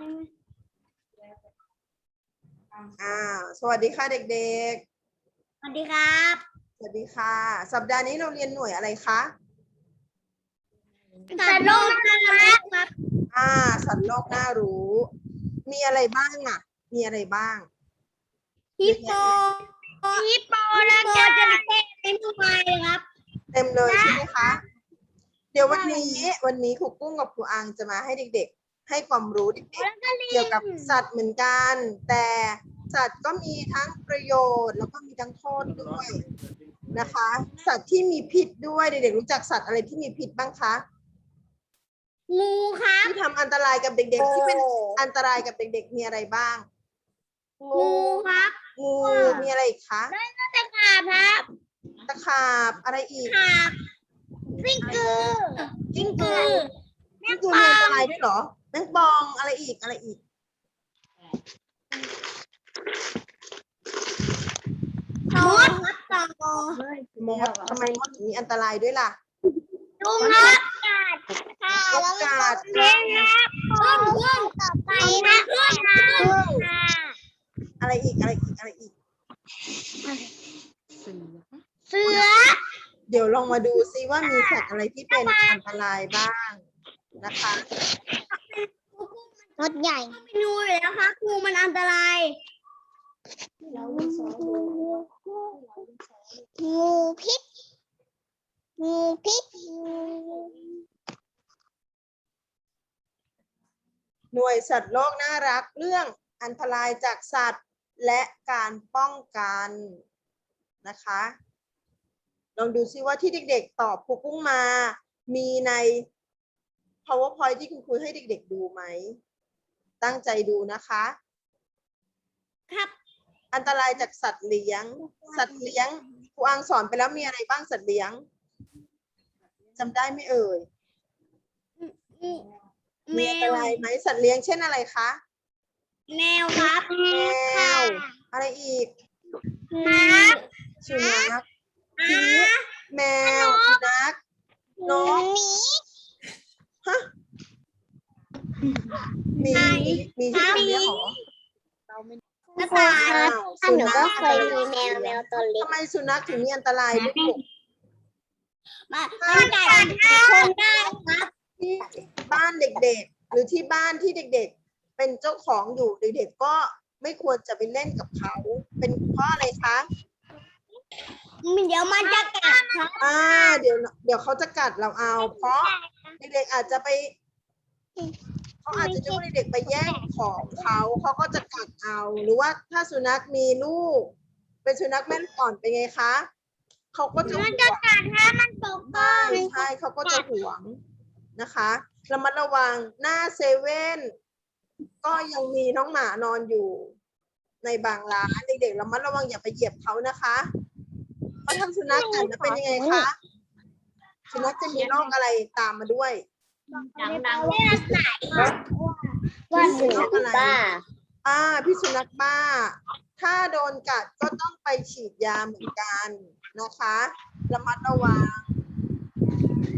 อ่า สวัสดีค่ะเด็กสวัสดีครับ ๆ สวัสดีค่ะ สัปดาห์นี้เราเรียนหน่วยอะไรคะ สัตว์โลกน่ารักครับอ่า สัตว์โลกน่ารู้ มีอะไรบ้างอะ มีอะไรบ้าง ฮิปโปฮิปโปแล้วก็จระเข้เป็นผู้ชายเลยครับ เต็มเลยใช่ไหมคะ เดี๋ยววันนี้วันนี้ครูกุ้งกับครูอังจะมาให้เด็กๆ ให้ความรู้เด็กแล้วก็ลิๆงเกี่ยวกับสัตว์เหมือนกัน แต่สัตว์ก็มีทั้งประโยชน์แล้วก็มีทั้งโทษด้วยนะคะ สัตว์ที่มีพิษด้วยเด็กๆรู้จักสัตว์อะไรที่มีพิษบ้างคะงูครับที่ทำอันตรายกับเด็กๆที่เป็นอันตรายกับเด็กๆมีอะไรบ้างงูครับงูมีอะไรอีกคะตะขาบครับตะขาบอะไรอีกขาบซิงกือกิ้งกือกิ้งกือมีอันตรายด้วยเหรอ แมงปองอะไรอีกอะไรอีก มดครับต่อมดทำไมมดถึงมีอันตรายด้วยล่ะลุงครับค่ะโอกาสเล่นครับขึ้นขึ้นต่อไปนะขึ้นนะค่ะอะไรอีกอะไรอีกอะไรอีก เสือ เดี๋ยวลองมาดูซิว่ามีสัตว์อะไรที่เป็นอันตรายบ้าง นะคะรถใหญ่ไม่รู้เลยนะคะงูมันอันตรายงูพิษงูพิษหน่วยสัตว์โลกน่ารักเรื่องอันตรายจากสัตว์และการป้องกันนะคะ ลองดูซิว่าที่เด็กๆตอบครูกุ้งมา มีใน powerpoint ที่คุณครูให้เด็ก ๆ ดูไหม ตั้งใจดูนะคะ ครับ อันตรายจากสัตว์เลี้ยง สัตว์เลี้ยงครูอังสอนไปแล้วมีอะไรบ้างสัตว์เลี้ยงจำได้ไหมเอ่ยแมมีอันตวรายไหมสัตว์เลี้ยงเช่นอะไรคะแมวครับแมวอะไรอีกม้าสุนัขม้าแมวสุนัขนกหมี ฮะ มี มีมีที่ทำเลี้ยงเหรอกระต่ายอ้าวถ้าหนูก็เคยมีแมวแมวตัวเล็กทำไมสุนัขถึงมีอันตรายด้วยลูกมามันกัดคนได้ครับที่บ้านเด็กๆ หรือที่บ้านที่เด็กๆ เป็นเจ้าของอยู่เด็กๆก็ไม่ควรจะไปเล่นกับเขา เป็นเพราะอะไรคะ เดี๋ยวมันจะกัดครับอ่า เดี๋ยวเดี๋ยวเขาจะกัดเราเอา เพราะเด็กๆอาจจะไปเขาอาจจะช่วยเด็กไปแย่งของเขาเขาก็จะกัดเอา หรือว่าถ้าสุนัขมีลูก เป็นสุนัขแม่ลูกอ่อนเป็นไงคะเขาก็จะมันจะกัดถ้ามันตกใช่ใช่เขาก็จะหวงนะคะระมัดระวังหน้าเซเว่นก็ยังมีน้องหมานอนอยู่ในบางร้านเด็กๆระมัดระวังอย่าไปเหยียบเขานะคะ เพราะถ้าสุนัขกัดจะเป็นยังไงคะ สุนัขจะมีโรคอะไรตามมาด้วยดังดังนี่ละสายว่าเสือบ้า อ่า พี่สุนัขบ้า ถ้าโดนกัดก็ต้องไปฉีดยาเหมือนกันนะคะ ระมัดระวัง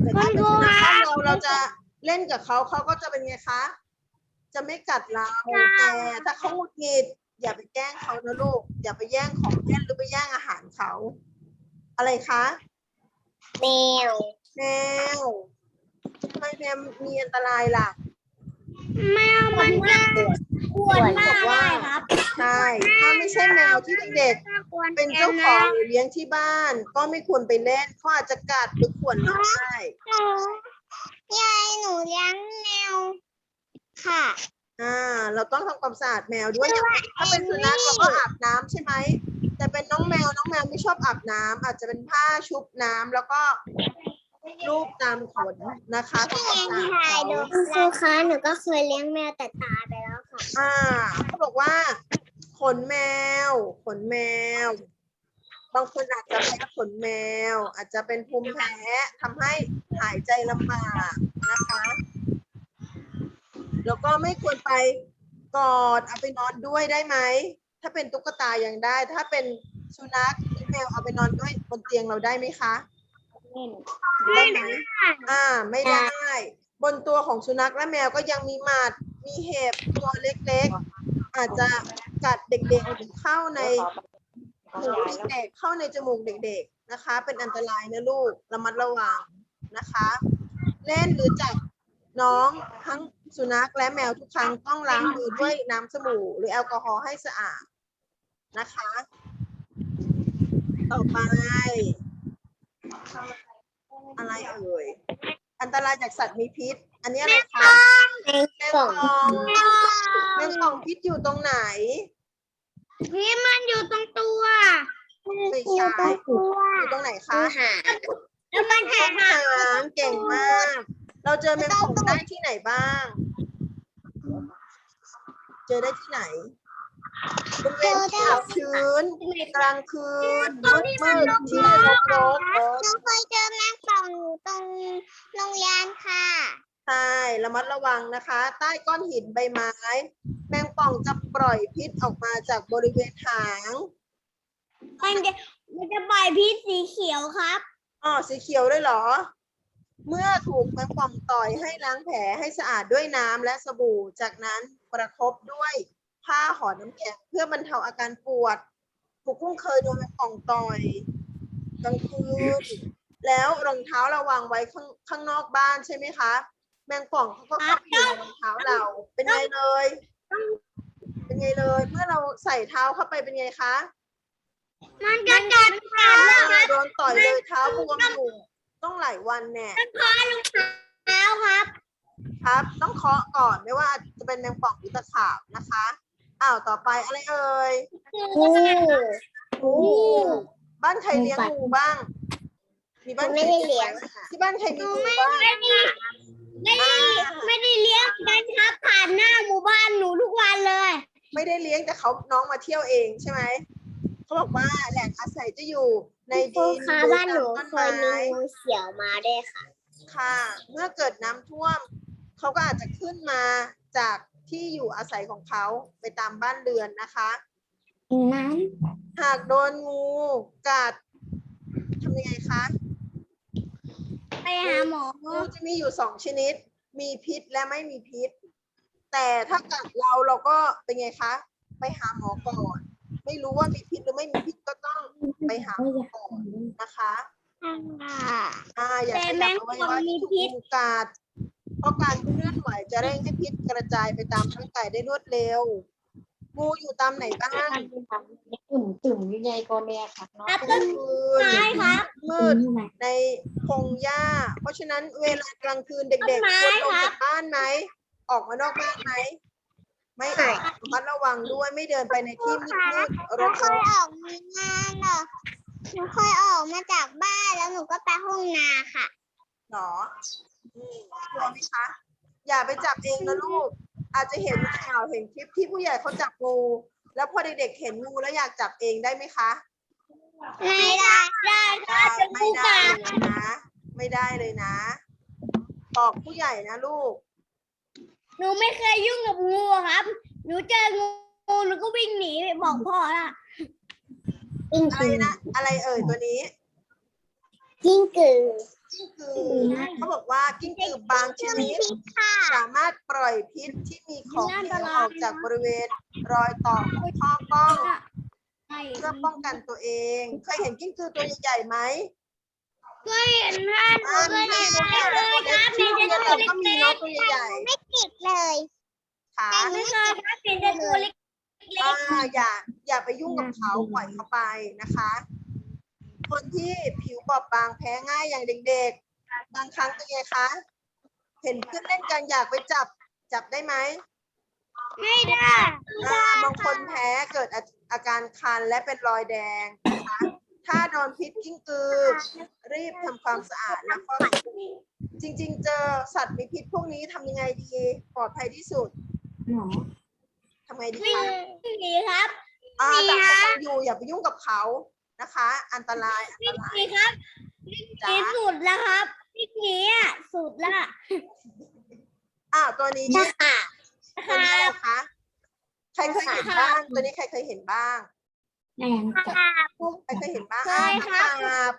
แต่ถ้าเป็นสุนัขบ้านเราเราจะเล่นกับเขาเขาก็จะเป็นไงคะ จะไม่กัดเราแต่ถ้าเขาหงุดหงิดอย่าไปแกล้งเขานะลูก อย่าไปแย่งของเล่นหรือไปแย่งอาหารเขา อะไรคะแมวแมวทำไมแมวมีอันตรายล่ะแมวมันจะขวนมากได้ครับใช่ถ้าไม่ใช่แมวที่เด็กๆเป็นเจ้าของหรือเลี้ยงที่บ้าน ก็ไม่ควรไปเล่นเขาอาจจะกัดหรือข่วนเราได้ยายหนูเลี้ยงแมวค่ะอ่า เราต้องทำความสะอาดแมวด้วยอย่างถ้าเป็นสุนัขเราก็อาบน้ำใช่ไหม แต่เป็นน้องแมวน้องแมวไม่ชอบอาบน้ำอาจจะเป็นผ้าชุบน้ำแล้วก็ลูบตามขนนะคะทำความสะอาดเขาคุณครูคะหนูก็เคยเลี้ยงแมวแต่ตายไปแล้วค่ะ อ่าเขาบอกว่า ขนแมว ขนแมว บางคนอาจจะแพ้ขนแมว อาจจะเป็นภูมิแพ้ทำให้หายใจลำบากนะคะ แล้วก็ไม่ควรไปกอดเอาไปนอนด้วยได้ไหม ถ้าเป็นตุ๊กตายังได้ ถ้าเป็นสุนัขหรือแมวเอาไปนอนด้วยบนเตียงเราได้ไหมคะได้ไหมอ่า ไม่ได้ บนตัวของสุนัขและแมวก็ยังมีหมัดมีเห็บตัวเล็กๆ อาจจะกัดเด็กๆหรือเข้าในหูเด็กๆเข้าในจมูกเด็ก ๆนะคะ เป็นอันตรายนะลูก ระมัดระวังนะคะ เล่นหรือจับน้องทั้ง สุนัขและแมวทุกครั้งต้องล้างมือด้วยน้ำสบู่หรือแอลกอฮอล์ให้สะอาดนะคะ ต่อไป อะไรเอ่ย อันตรายจากสัตว์มีพิษ อันนี้อะไรคะแมงป่องแมงป่องพิษอยู่ตรงไหนพี่มันอยู่ตรงตัวไม่ใช่อยู่ตรงไหนคะ แล้วมันหาหางเก่งมาก เราเจอแมงป่องได้ที่ไหนบ้าง เจอได้ที่ไหนบริเวณที่อับชื้นกลางคืนมืดมืดๆที่รกรกหนูเคยเจอแมงป่องอยู่ตรงโรงเรียนค่ะ ใช่ระมัดระวังนะคะ ใต้ก้อนหินใบไม้ แมงป่องจะปล่อยพิษออกมาจากบริเวณหางมันจะมันจะปล่อยพิษสีเขียวครับ อ๋อสีเขียวด้วยเหรอ เมื่อถูกแมงป่องต่อยให้ล้างแผลให้สะอาดด้วยน้ำและสบู่ จากนั้นประคบด้วยผ้าห่อน้ำแข็งเพื่อบรรเทาอาการปวดผูกกุ้งเคยโดนแมงป่องต่อยกลางคืนแล้วรองเท้าเราวางไว้ข้างข้างนอกบ้านใช่ไหมคะ แมงป่องเขาก็เข้าไปอยู่ในรองเท้าเรา เป็นไงเลย เป็นไงเลย เมื่อเราใส่เท้าเข้าไปเป็นไงคะมันจะกัดขาดเลยครับโดนต่อยเลยเท้าบวมอยู่ ต้องหลายวันแน่เพราะรองเท้าครับ ครับ ต้องเคาะก่อนไม่ว่าจะเป็นแมงป่องหรือตะขาบนะคะอ้าวต่อไปอะไรเอ่ยงูบ้านใครเลี้ยงงูบ้าง มีบ้านไม่ได้เลี้ยงที่บ้านใครมีงูบ้างไม่ได้ไม่ได้ไม่ได้เลี้ยงกันครับผ่านหน้าหมู่บ้านหนูทุกวันเลย ไม่ได้เลี้ยงแต่เขาน้องมาเที่ยวเองใช่ไหมเขา บอกว่าแหล่งอาศัยจะอยู่ในดินค่ะหรือบ้านหนูตามเคต้นยมีไม้งูเขียวมาด้วยค่ะ ค่ะ เมื่อเกิดน้ำท่วม เขาก็อาจจะขึ้นมาจากที่อยู่อาศัยของเขาไปตามบ้านเรือนนะคะนั้นหากโดนงูกัดทำยังไงคะไปหาหมองูจะมีอยู่สองชนิด มีพิษและไม่มีพิษ แต่ถ้ากัดเราเราก็เป็นไงคะ ไปหาหมอก่อน ไม่รู้ว่ามีพิษหรือไม่มีพิษก็ต้องไปหาหมอก่อนนะคะอ่าอย่าแต่ขแมยับงอวัยป่องวะมีที่ถูกพิษงูกัดเพราะการเคลื่อนไหวจะเร่งให้พิษกระจายไปตามร่างกายได้รวดเร็วงูอยู่ตามไหนบ้างตุ่มตุ่มยังไงก็แม่ค่ะเนาะครับกลางคืนใช่ครับมืดในพงหญ้า เพราะฉะนั้นเวลากลางคืนเด็กต้นๆไม้ควรออกครัจาบกบ้านไหมออกมานอกบ้านไหม ไม่ออกระมัดระวังด้วยไม่เดินไปในที่มืดๆรหนูกเคยออกมางานเหรอหนูเคยออกมาจากบ้านแล้วหนูก็ไปห้องนาค่ะๆหรออืมกลัวไหมคะอย่าไปจับเองนะลูก อาจจะเห็นข่าวเห็นคลิปที่ผู้ใหญ่เขาจับงู แล้วพอเด็กๆเห็นงูแล้วอยากจับเองได้ไหมคะ ไม่ได้ได้ค่ะได้เป็นไม่ผู้ได้กาเลยนะ ไม่ได้เลยนะ บอกผู้ใหญ่นะลูก หนูไม่เคยยุ่งกับงูครับ หนูเจองูหนูก็วิ่งหนีไปบอกพ่อละอะไรนะอะไรเอ่ยตัวนี้กิ้งกือกิ้งกือเขาบอกว่ากิ้งกือบางชนิดค่ะสามารถปล่อยพิษที่มีของน่าเหลจะวร้ายออกจากบริเวณรอยต่อของข้อกล้องเพื่อป้องกันตัวเอง เคยเห็นกิ้งกือตัวใหญ่ๆไหม เคยเห็นท่านหนูอ่าเคยเห็นตัวไม่เล็กเคยครับที่เห็นโรงแต่เรียนตัวเราก็มีเล็เนาะกตัวใหญ่ไม่ติดเลยๆขาไม่เคยครับเห็นแต่ตัวเล็กอ่าอย่าอย่าไปยุ่งกับเขาปล่อยเขาไปนะคะ คนที่ผิวบอบบางแพ้ง่ายอย่างเด็กๆ บางครั้งเป็นไงคะ เห็นเพื่อนเล่นกันอยากไปจับจับได้ไหมไม่ได้อ่าบางคนแพ้เกิดอาอาการคันและเป็นรอยแดงนะคะ ถ้าโดนพิษกิ้งกือ รีบทำความสะอาดแล้วก็จริง ๆ เจอสัตว์มีพิษพวกนี้ทำยังไงดีปลอดภัยที่สุดหมอทำไงดีวิ่งคะหนีครับอ่าดีแต่ค่ะเขาต้องอยู่อย่าไปยุ่งกับเขานะคะ อันตรายอันตวิ่งราหยนีครับวิ่งหจ้านีสุดแล้วครับวิ่งหนีอะสุดละอ้าวตัวนี้นะเนี่ยคะตัวนี้นะคะ ใครเคยเห็นบ้าง ตัวนี้ใครเคยเห็นบ้าง แรงจัดค่ะใครเคยเห็นบ้างเคยอ่าครับตะขาบ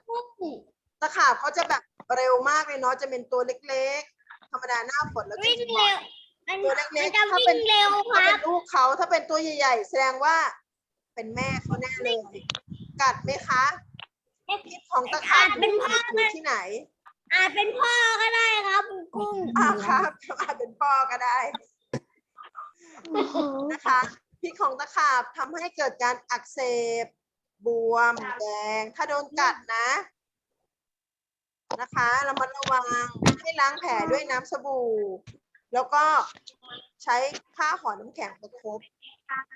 ตะขาบเขาจะแบบเร็วมากเลยเนาะ จะเป็นตัวเล็กๆ ธรรมดาหน้าฝนแล้วจะ วิ่งมีบ่อเร็ยวมันตัวมัเล็นกจะๆถ้าวิ่เป็นงเร็วคถ้ารัเป็บ นลูกเขาถ้าเป็นตัวใหญ่ ๆ แสดงว่า เป็นแม่เขาแน่เลย กัดไหมคะพิษของตะขาบเป็นพ่ออยู่ที่ไหนอาจเป็นพ่อก็ได้ครับคุณกุ้ง อ่าครับอาจเป็นพ่อก็ได้นะคะ พิษของตะขาบทำให้เกิดการอักเสบบวมแดง ถ้าโดนกัดนะ นะคะระมัดระวังให้ล้างแผลด้วยน้ำสบู่ แล้วก็ใช้ผ้าห่อน้ำแข็งประคบ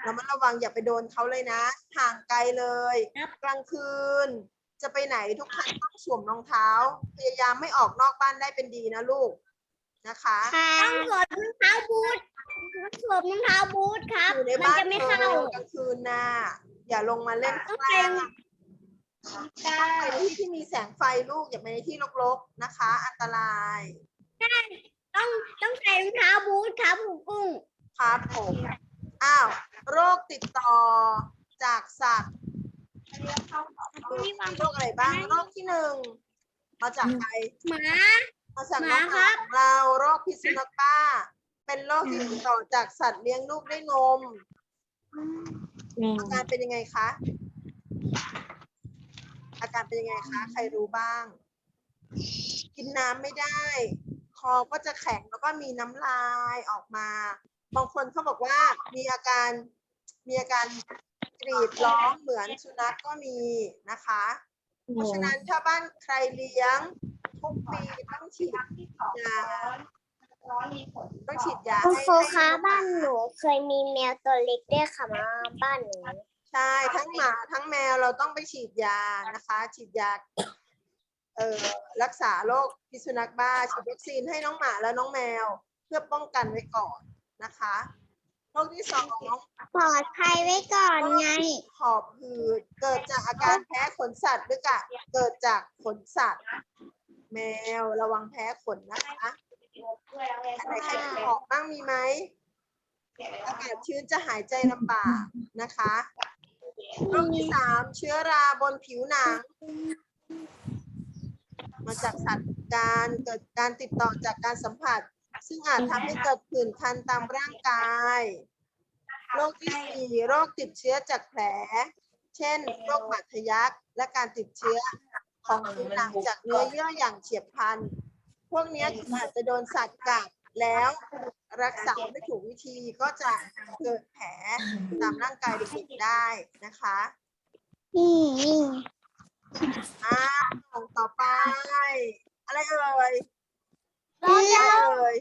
ระมัดระวังอย่าไปโดนเขาเลยนะ ห่างไกลเลย กลางคืน จะไปไหนทุกครั้งต้องสวมรองเท้า พยายามไม่ออกนอกบ้านได้เป็นดีนะลูกนะคะ ต้องสวมรองเท้าบูท สวมรองเท้าบูทครับ อยู่ในมันบ้านจะไม่เธเข้าอกลางคืนนะอย่าลงมาเล่นข้างล่างไปในที่ที่มีแสงไฟลูกอย่าไปในที่รกๆนะคะ อันตรายต้องต้องใส่รองเท้าบูทครับคุณกุ้งครับผมอ้าวโรคติดต่อจากสัตว์มีโรคอะไรบ้างโรคที่หนึ่งมาจากใครหมา มาจากหน้มาองครัหมาบของเราโรคพิษสุนัขบ้า เป็นโรคที่ติดต่อจากสัตว์เลี้ยงลูกด้วยนมอาการเป็นยังไงคะ อาการเป็นยังไงคะ ใครรู้บ้าง กินน้ำไม่ได้ คอก็จะแข็งแล้วก็มีน้ำลายออกมา บางคนเขาบอกว่ามีอาการมีอาการกรีดร้องเหมือนสุนัขก็มีนะคะ เพราะฉะนั้นถ้าบ้านใครเลี้ยงทุกปีต้องฉีดยา ต้องฉีดยาคุณให้ครูให้คะลูกหมบ้านหนูเคยมีแมวตัวเล็กด้วยค่ะมาบ้านหนูใช่ทั้งหมาทั้งแมวเราต้องไปฉีดยานะคะ ฉีดยาเอ่อรักษาโรคพิษสุนัขบ้าฉีดวัคซีนให้น้องหมาและน้องแมว เพื่อป้องกันไว้ก่อนนะคะโรคที่สองปลอดภัยไว้ก่อนไงหอบหืดเกิดจากอาการแพ้ขนสัตว์หรือกะเกิดจากขนสัตว์ แมวระวังแพ้ขนนะคะ อันไหนใครหอบบ้างมีไหมอากาศชื้นจะหายใจลำบากนะคะโรคที่สามเชื้อราบนผิวหนัง มาจากสัตว์การเกิดการติดต่อจากการสัมผัส ซึ่งอาจทำให้เกิดผื่นคันตามร่างกายโรคที่สี่โรคติดเชื้อจากแผล เช่น โรคบาดทะยักและการติดเชื้อของผิวหนังจากเนื้อเยื่ออย่างเฉียบพลัน พวกเนี้ยอาจจะโดนสัตว์กัดแล้วรักษาไม่ถูกวิธีก็จะเกิดแผลตามร่างกายเด็กๆได้นะคะนี่นี่อ้าวต่อไป อะไรเอ่ยเราอะไรจะเอ่ย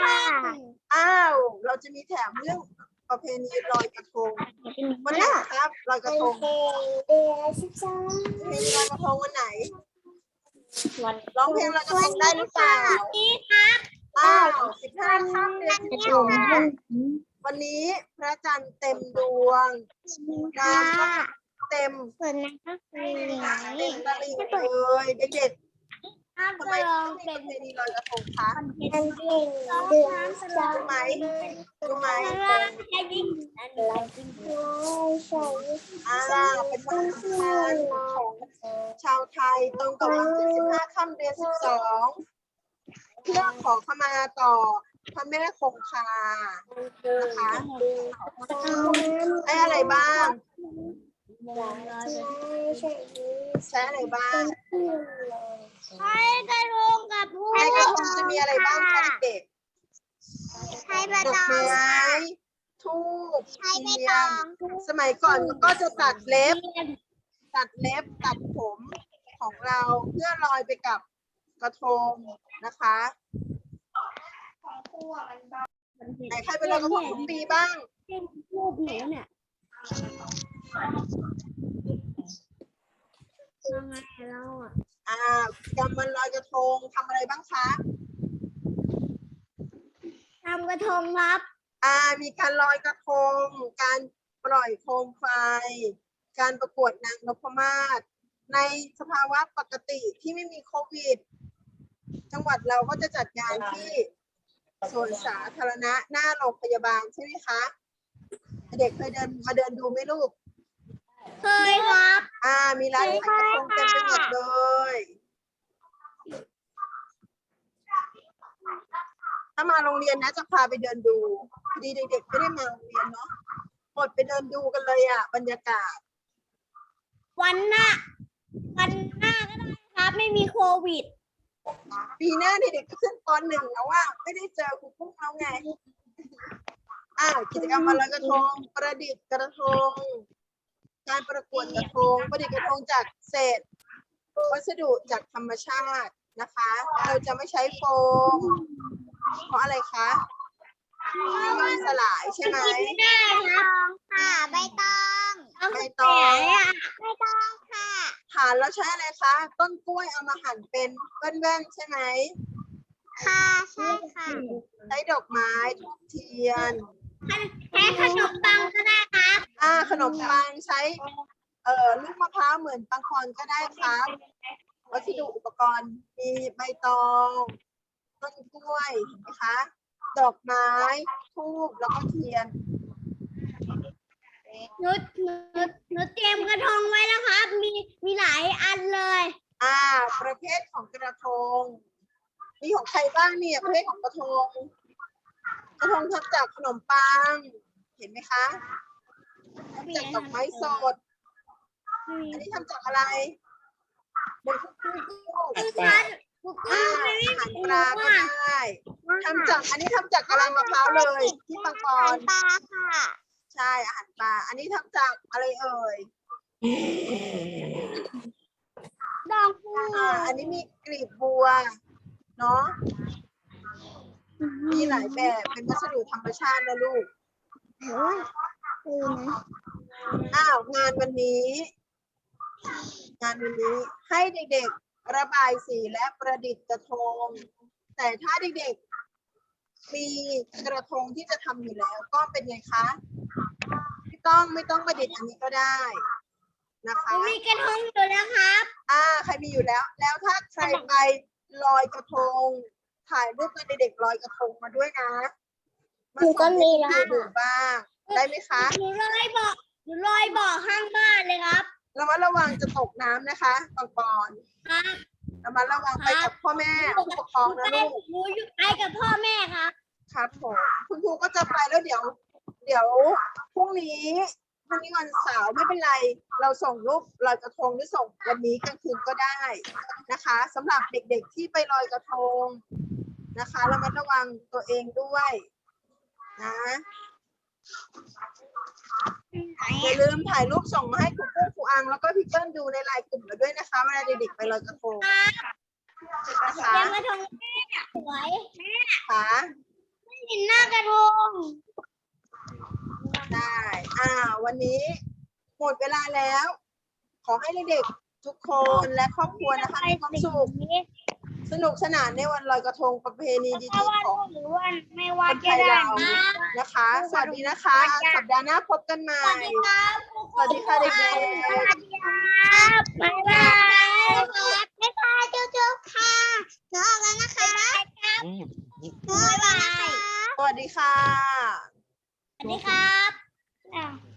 ค่ะอ้าว เราจะมีแถมเรื่องประเพณีลอยกระทงวันไหนครับลอยกระทงเดือนสิบสองประเพณีลอยกระทงวันไหน วันร้องเพลงลอยกระทงได้หรือเปล่านี่ครับอ้าวสิบห้าค่ำเดือนสิบสองวันนี้พระจันทร์เต็มดวงค่ะเต็มส่วนนั้นก็คือหนีเต็มตลิ่งเลยเด็ก ถ้าๆทำไมลอต้องเป็เป็นนประเพณีลอยกระทงคะอันหนึ่งเดือนสิบสองรู้ไหมรู้ไหมจะยิงอันนี้ใช่อ่าเป็นวันสำคัญของชาวไทยตรงกับวันที่15ค่ำเดือน12เพื่อขอขมาต่อพระแม่คงคานะคะได้อะไรบ้าง ใช้อะไรบ้างใช้กระทงกับผู้ในกระทงจะมีอะไรบ้างคะเด็กใช้ใบๆดตอกองไม้ทูบใช้ใบเทียตอมงสมัยก่อนก็จะตัดเล็บ ตัดเล็บตัดผมของเราเพื่อลอยไปกับกระทงนะคะไหนใครไปลอยกระทงทุกปีบ้างรูปหนูเนี่ย ยังไงเราอะอ่ากิจกรรมวันลอยกระทงทำอะไรบ้างคะ ทำกระทงครับ อ่า มีการลอยกระทง การปล่อยโคมไฟ การประกวดนางนพมาศ ในสภาวะปกติที่ไม่มีโควิด จังหวัดเราก็จะจัดงานที่สวนสาธารณะหน้าโรงพยาบาลใช่ไหมคะ เด็กเคยเดินมาเดินดูไหมลูก เคยครับ อ่า มีร้านขายกระทงเต็มไปหมดเลย ถ้ามาโรงเรียนนะจะพาไปเดินดูพอดีเด็กๆไม่ได้มาโรงเรียนเนาะอดไปเดินดูกันเลยอะ บรรยากาศ วันหน้า วันหน้าก็ได้ครับ ไม่มีโควิด ปีหน้าเด็กๆก็ขึ้นปหนึ่งแล้วว่า ไม่ได้เจอครูปุ้งแล้วไง อ่ากิจกรรมวันลอยกระทง ประดิษฐ์กระทง การประกวดกระทง ประดิษฐ์กระทงจากเศษ วัสดุจากธรรมชาตินะคะ เราจะไม่ใช้โฟม เพราะอะไรคะไม่ย่อยสลายใช่ไหมไม่ได้ครับค่ะใบตองใบตอง ใบตองค่ะฐานเราใช้อะไรคะ ต้นกล้วยเอามาหั่นเป็นแว่นๆใช่ไหม ค่ะใช่ค่ะ ใช้ดอกไม้ทูบเทียน แค่ขนมปังก็ได้ครับอ่าขนมปังใช้ เอ่อลูกมะพร้าวเหมือนปังคอนก็ได้ครับวัสดุอุปกรณ์มีใบตอง ต้นกล้วยเห็นไหมคะ ดอกไม้ทูบแล้วก็เทียนหนูหนูหนูเตรียมกระทงไว้แล้วครับ มีมีหลายอันเลยอ่า ประเภทของกระทง มีของใครบ้างเนี่ยประเภทของกระทงก ระทงทำจากขนมปัง เห็นไหมคะทำจากดอกไม้สด อันนี้ทำจากอะไรเป็นคุกกี้คือฉันกูกูอ่าไม่อาได้หารหนูปลาก็อะได้ทำจากอันนี้ทำจากกะลามะพร้าวเลยที่ปังกอาหารรปลาค่ะ ใช่อาหารปลา อันนี้ทำจากอะไรเอ่ยดอกบัวอ่าอันนี้มีกลีบบัว เนาะ มีหลายแบบเป็นวัสดุธรรมชาตินะลูกคือนะอ้าวงานวันนี้ งานวันนี้ให้เด็กๆระบายสีและประดิษฐ์กระทง แต่ถ้าเด็กๆมีกระทงที่จะทำอยู่แล้วก็เป็นไงคะไม่ต้องไม่ต้องประดิษฐ์อันนี้ก็ได้นะหนูคะ มีกระทงอยู่แล้วครับ อ่า ใครมีอยู่แล้ว แล้วถ้าใครไปลอยกระทง ถ่ายรูปกับเด็กๆลอยกระทงมาด้วยนะมาส่งให้ดูดูบ้างได้ไหมคะ หนูลอยบอกหนูลอยบอกข้างบ้านเลยครับ ระมัดระวังจะตกน้ำนะคะตอนก่อนครับ ระมัดระวังไปกับพ่อแม่ผู้ปกครองนะลูก หนูอยู่ไปกับพ่อแม่ครับ ครับผมคุณครูก็จะไปแล้วเดี๋ยว เดี๋ยวพรุ่งนี้พรุ่งนี้วันเสาร์ไม่เป็นไร เราส่งรูปลอยกระทงหรือส่งวันนี้กลางคืนก็ได้นะคะสำหรับเด็กๆที่ไปลอยกระทง นะคะระมัดระวังตัวเองด้วยนะอย่าลืมถ่ายรูปส่งมาให้ครูปุ้งครูอังแล้วก็พี่เปิ้ลดูในไลน์กลุ่มเราด้วยนะคะเวลาเด็กๆไปลอยกระทงนะคะเตรียมกระทงแม่สวยค่ะไม่เห็นหน้ากระทงได้อ่าวันนี้หมดเวลาแล้ว ขอให้เด็กๆทุกคนและครอบครัวนะคะมีความสุข สนุกสนานในวันลอยกระทงประเพณีดีถ้าว่าๆของหรือว่าไม่ว่าคนไทจะยได้เรานะนะคะ สวัสดีนะคะ สัปดาห์หน้าพบกันใหม่ สวัสดีครับสวัสดีค่ะเด็กสวัสดีครับบ๊ายบายบ๊ายบายจุ๊บๆค่ะหนูออกแล้วนะคะหนูออกแล้วนะคะๆสวัสดีค่ะ สวัสดีครับ